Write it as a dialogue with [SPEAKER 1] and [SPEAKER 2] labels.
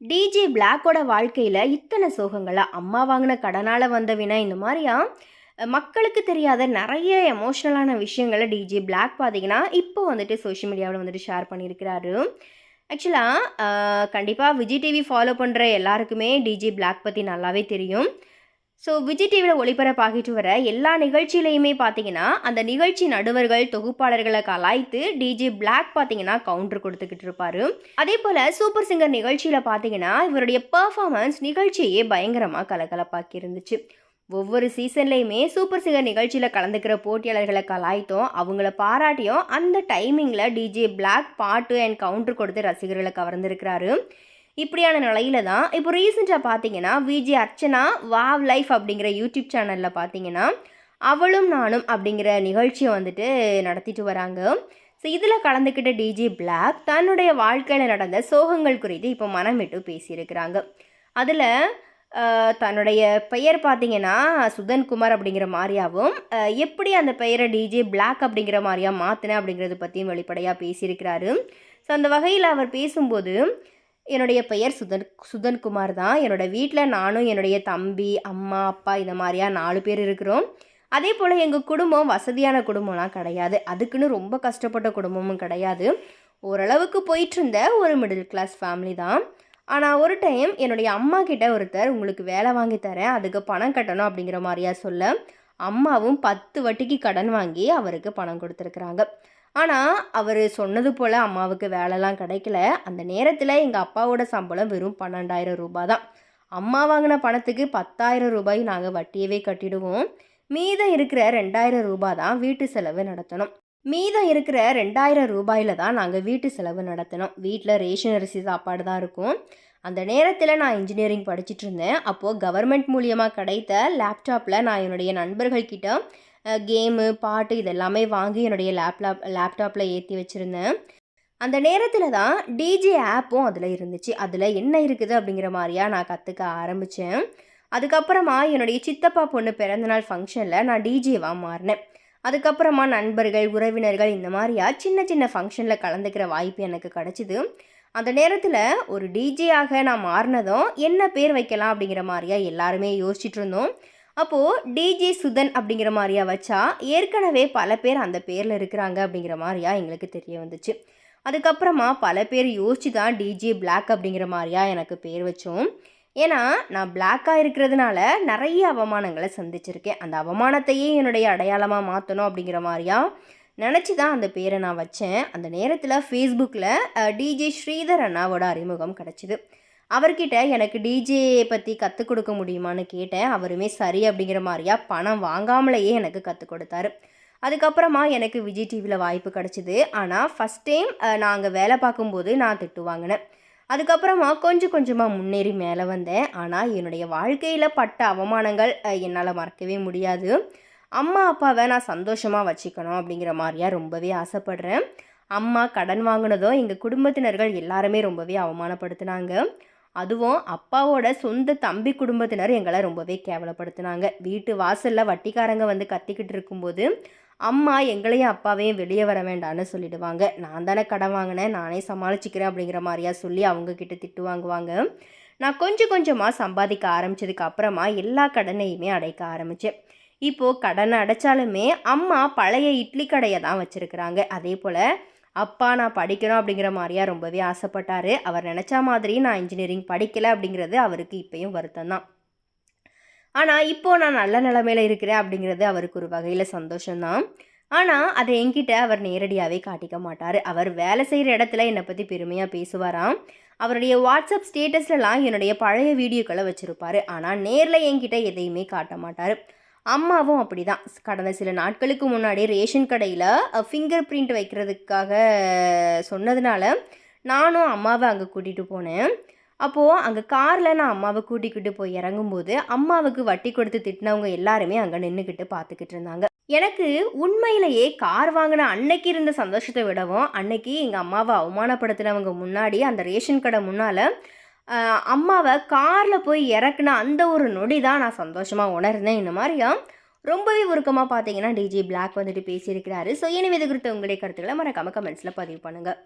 [SPEAKER 1] DJ பிளாக்கோட வாழ்க்கையில் இத்தனை சோகங்களா? அம்மா வாங்கின கடனால் வந்த வினா இந்த மாதிரியா? மக்களுக்கு தெரியாத நிறைய எமோஷ்னலான விஷயங்களை டிஜே பிளாக் பார்த்தீங்கன்னா இப்போ வந்துட்டு சோஷியல் மீடியாவில் வந்துட்டு ஷேர் பண்ணியிருக்கிறாரு. ஆக்சுவலாக கண்டிப்பாக விஜய் டிவி ஃபாலோ பண்ணுற எல்லாருக்குமே டிஜே பிளாக் பற்றி நல்லாவே தெரியும். ஸோ விஜய் டிவியில் ஒளிபரப்பாகிட்டு வர எல்லா நிகழ்ச்சியிலையுமே பார்த்தீங்கன்னா அந்த நிகழ்ச்சி நடுவர்கள் தொகுப்பாளர்களை கலாய்த்து டிஜே பிளாக் பார்த்தீங்கன்னா கவுண்டர் கொடுத்துக்கிட்டு இருப்பாரு. அதே போல் சூப்பர் சிங்கர் நிகழ்ச்சியில் பார்த்தீங்கன்னா இவருடைய பெர்ஃபார்மன்ஸ் நிகழ்ச்சியே பயங்கரமாக கலகலப்பாக்கி இருந்துச்சு. ஒவ்வொரு சீசன்லேயுமே சூப்பர் சிங்கர் நிகழ்ச்சியில் கலந்துக்கிற போட்டியாளர்களை கலாய்த்தோம். அவங்கள பாராட்டியும் அந்த டைமிங்கில் டிஜே பிளாக் பாட்டு அண்ட் கவுண்டர் கொடுத்து ரசிகர்களை கவர்ந்திருக்கிறாரு. இப்படியான நிலையில தான் இப்போ ரீசெண்டாக பார்த்தீங்கன்னா விஜே அர்ச்சனா வாவ் லைஃப் அப்படிங்கிற யூடியூப் சேனலில் பார்த்தீங்கன்னா அவளும் நானும் அப்படிங்கிற நிகழ்ச்சியை வந்துட்டு நடத்திட்டு வராங்க. ஸோ இதில் கலந்துக்கிட்ட டிஜே பிளாக் தன்னுடைய வாழ்க்கையில் நடந்த சோகங்கள் குறித்து இப்போ மனம் விட்டு பேசியிருக்கிறாங்க. அதில் தன்னுடைய பெயர் பார்த்தீங்கன்னா சுதன்குமார் அப்படிங்கிற மாதிரியாகவும் எப்படி அந்த பெயரை டிஜே பிளாக் அப்படிங்கிற மாதிரியா மாற்றினேன் அப்படிங்கிறது பற்றியும் வெளிப்படையாக பேசியிருக்கிறாரு. ஸோ அந்த வகையில் அவர் பேசும்போது என்னுடைய பெயர் சுதன் சுதன்குமார் தான். என்னோட வீட்டில் நானும் என்னுடைய தம்பி அம்மா அப்பா இந்த மாதிரியா நாலு பேர் இருக்கிறோம். அதே போல் எங்கள் குடும்பம் வசதியான குடும்பம்லாம் கிடையாது. அதுக்குன்னு ரொம்ப கஷ்டப்பட்ட குடும்பமும் கிடையாது. ஓரளவுக்கு போயிட்டுருந்த ஒரு மிடில் கிளாஸ் ஃபேமிலி தான். ஆனால் ஒரு டைம் என்னுடைய அம்மா கிட்ட ஒருத்தர் உங்களுக்கு வேலை வாங்கி தரேன் அதுக்கு பணம் கட்டணும் அப்படிங்கிற மாதிரியா சொல்ல அம்மாவும் பத்து வட்டிக்கு கடன் வாங்கி அவருக்கு பணம் கொடுத்துருக்குறாங்க. ஆனால் அவர் சொன்னது போல் அம்மாவுக்கு வேலைலாம் கிடைக்கல. அந்த நேரத்தில் எங்கள் அப்பாவோட சம்பளம் வெறும் பன்னெண்டாயிரம் ரூபாய் தான் அம்மா வாங்கின பணத்துக்கு பத்தாயிரம் ரூபாய் நாங்கள் வட்டியவே கட்டிடுவோம். மீதம் இருக்கிற ரெண்டாயிரம் ரூபாய் தான் வீட்டு செலவு நடத்தணும். மீதம் இருக்கிற ரெண்டாயிரம் ரூபாயில் தான் நாங்கள் வீட்டு செலவு நடத்தினோம் வீட்டில் ரேஷன் அரிசி சாப்பாடு தான் இருக்கும். அந்த நேரத்தில் நான் இன்ஜினியரிங் படிச்சிட்டு இருந்தேன். அப்போது கவர்மெண்ட் மூலியமாக கிடைத்த லேப்டாப்பில் நான் என்னுடைய நண்பர்கள்கிட்ட கேமு பாட்டு இதெல்லாமே வாங்கி என்னுடைய லேப்டாப் லேப்டாப்பில் ஏற்றி வச்சுருந்தேன். அந்த நேரத்தில் தான் டிஜே ஆப்பும் அதில் இருந்துச்சு. அதில் என்ன இருக்குது அப்படிங்கிற மாதிரியா நான் கற்றுக்க ஆரம்பித்தேன் அதுக்கப்புறமா என்னுடைய சித்தப்பா பொண்ணு பிறந்தநாள் ஃபங்க்ஷனில் நான் டிஜேவாக மாறினேன். அதுக்கப்புறமா நண்பர்கள் உறவினர்கள் இந்த மாதிரியா சின்ன சின்ன ஃபங்க்ஷனில் கலந்துக்கிற வாய்ப்பு எனக்கு கிடச்சிது. அந்த நேரத்தில் ஒரு டிஜேயாக நான் மாறினதும் என்ன பேர் வைக்கலாம் அப்படிங்கிற மாதிரியா எல்லாருமே யோசிச்சுட்டு இருந்தோம். அப்போது டிஜே சுதன் அப்படிங்கிற மாதிரியா வச்சா ஏற்கனவே பல பேர் அந்த பேரில் இருக்கிறாங்க அப்படிங்கிற மாதிரியா எங்களுக்கு தெரிய வந்துச்சு. அதுக்கப்புறமா பல பேர் யோசிச்சு தான் டிஜே பிளாக் அப்படிங்கிற மாதிரியா எனக்கு பேர் வச்சோம். ஏன்னா நான் பிளாக்காக இருக்கிறதுனால நிறைய அவமானங்களை சந்திச்சிருக்கேன். அந்த அவமானத்தையே என்னுடைய அடையாளமாக மாற்றணும் அப்படிங்கிற மாதிரியா நினச்சி தான் அந்த பேரை நான் வச்சேன். அந்த நேரத்தில் ஃபேஸ்புக்கில் டிஜே ஸ்ரீதர் அண்ணாவோட அறிமுகம் கிடச்சிது. அவர்கிட்ட எனக்கு டிஜே பற்றி கற்றுக் கொடுக்க முடியுமான்னு கேட்டேன். அவருமே சரி அப்படிங்கிற மாதிரியா பணம் வாங்காமலேயே எனக்கு கற்றுக் கொடுத்தாரு. அதுக்கப்புறமா எனக்கு விஜய் டிவியில் வாய்ப்பு கிடச்சிது. ஆனால் ஃபஸ்ட் டைம் நான் அங்கே வேலை பார்க்கும்போது நான் திட்டு வாங்கினேன். அதுக்கப்புறமா கொஞ்சம் கொஞ்சமாக முன்னேறி மேலே வந்தேன். ஆனால் என்னுடைய வாழ்க்கையில் பட்ட அவமானங்கள் என்னால் மறக்கவே முடியாது. அம்மா அப்பாவை நான் சந்தோஷமாக வச்சுக்கணும் அப்படிங்கிற மாதிரியா ரொம்பவே ஆசைப்படுறேன். அம்மா கடன் வாங்கினதும் எங்கள் குடும்பத்தினர்கள் எல்லாருமே ரொம்பவே அவமானப்படுத்தினாங்க. அதுவும் அப்பாவோட சொந்த தம்பி குடும்பத்தினர் எங்களை ரொம்பவே கேவலப்படுத்தினாங்க. வீட்டு வாசலில் வட்டிக்காரங்க வந்து கத்திக்கிட்டு இருக்கும்போது அம்மா எங்களையும் அப்பாவையும் வெளியே வர வேண்டாம்னு சொல்லிடுவாங்க. நான் தானே கடன் வாங்கினேன் நானே சமாளிச்சிக்கிறேன் அப்படிங்கிற மாதிரியா சொல்லி அவங்கக்கிட்ட திட்டு வாங்குவாங்க. நான் கொஞ்சம் கொஞ்சமாக சம்பாதிக்க ஆரம்பித்ததுக்கு அப்புறமா எல்லா கடனையுமே அடைக்க ஆரம்பித்தேன் இப்போது கடனை அடைச்சாலுமே அம்மா பழைய இட்லி கடையை தான் வச்சுருக்குறாங்க. அதே போல் அப்பா நான் படிக்கணும் அப்படிங்கிற மாதிரியா ரொம்பவே ஆசைப்பட்டார். அவர் நினச்ச மாதிரி நான் இன்ஜினியரிங் படிக்கலை அப்படிங்கிறது அவருக்கு இப்போயும் வருத்தம் தான் ஆனால் இப்போது நான் நல்ல நிலமையில இருக்கிறேன் அப்படிங்கிறது அவருக்கு ஒரு வகையில் சந்தோஷம்தான். ஆனால் அதை என்கிட்ட அவர் நேரடியாகவே காட்டிக்க மாட்டார். அவர் வேலை செய்கிற இடத்துல என்னை பற்றி பெருமையாக பேசுவாராம். அவருடைய வாட்ஸ்அப் ஸ்டேட்டஸ்லலாம் என்னுடைய பழைய வீடியோக்களை வச்சுருப்பார். ஆனால் நேரில் என்கிட்ட எதையுமே காட்ட மாட்டார். அம்மாவும் அப்படிதான். கடந்த சில நாட்களுக்கு முன்னாடி ரேஷன் கடையில் ஃபிங்கர் பிரிண்ட் வைக்கிறதுக்காக சொன்னதுனால நானும் அம்மாவை அங்கே கூட்டிகிட்டு போனேன். அப்போது அங்கே காரில் நான் அம்மாவை கூட்டிக்கிட்டு போய் இறங்கும்போது அம்மாவுக்கு வட்டி கொடுத்து திட்டினவங்க எல்லாருமே அங்கே நின்றுக்கிட்டு பார்த்துக்கிட்டு இருந்தாங்க. எனக்கு உண்மையிலேயே கார் வாங்கின அன்னைக்கு இருந்த சந்தோஷத்தை விடவும் அன்னைக்கு எங்கள் அம்மாவை அவமானப்படுத்தினவங்க முன்னாடி அந்த ரேஷன் கடை முன்னால் அம்மாவை காரில் போய் இறக்குன அந்த ஒரு நொடி தான் நான் சந்தோஷமாக உணர்ந்தேன். இந்த மாதிரியா ரொம்பவே உருக்கமாக பார்த்தீங்கன்னா டிஜி பிளாக் வந்துட்டு பேசியிருக்கிறாரு. ஸோ எனவே இது குறித்த உங்களுடைய கருத்துக்களை மறக்காம கமெண்ட்ஸில் பதிவு பண்ணுங்கள்